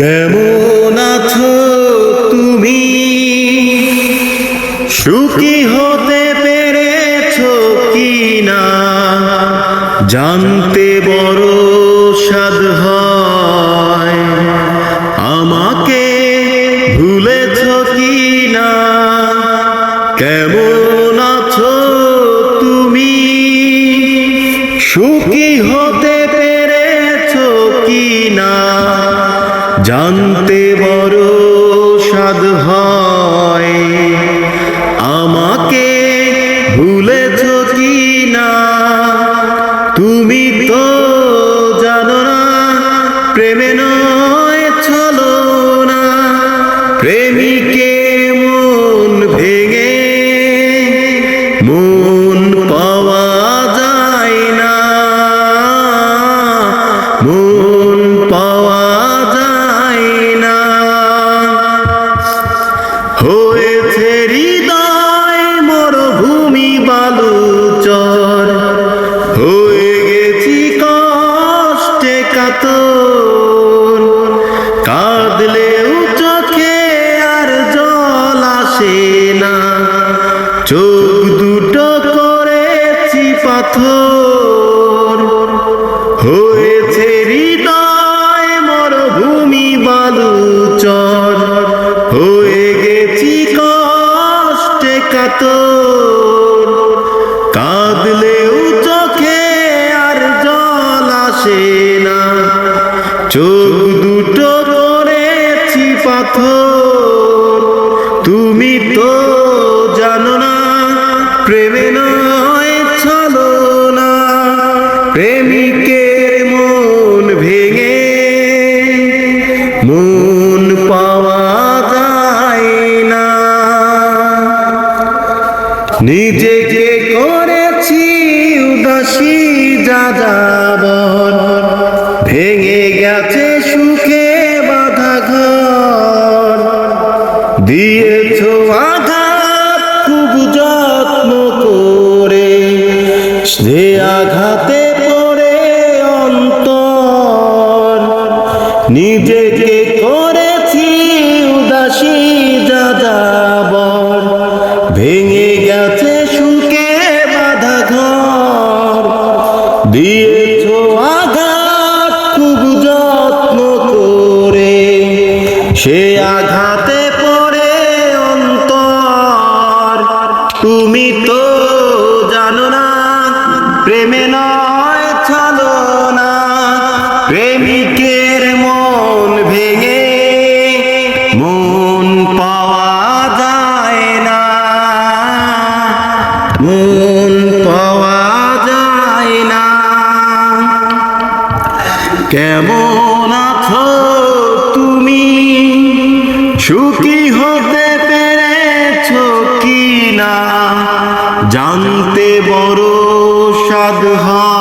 কেমন আছো তুমি? সুখী হতে পেরেছ কি না জানতে বড় সাদ জানতে বড় হয়। আমাকে ভুলেছ কি না তুমি তো জানো না, প্রেমে নয়, চলো না। প্রেমিকে মন ভেঙে, মন কাতর। কাঁদলেও চোখে আর জল আসে না। চোখ দুটো করেছি পাথর। হয়েছে হৃদয় মরভূমি বালুচর। হয়ে গেছি কষ্টে কাতর। কাঁদলেও চোখে আর জল আসে চোখ দুটো করেছি পাথর। তুমি তো জানো না, প্রেমে নয়, চলো না। প্রেমিকের মন ভেঙে মন পাওয়া যায় না। নিজেকে করেছি উদাসী যাযাবর দিয়েছ আঘাত খুব যত্ন করে। সে আঘাতে পড়ে অন্তর, নিজেকে করেছি উদাসী যাযাবর। ভেঙে গেছে সুখে বাধা ঘর। দিয়েছ আঘাত, খুব যত্ন করে। সে আঘাতে তুমি তো জানো না, প্রেমে নয়, চলো না। প্রেমিকের মন ভেঙে মন পাওয়া যায় না। মন পাওয়া যায় না। কেমন আছো তুমি? সুখী হতে পেরেছ কি? জানতে বড় হয়।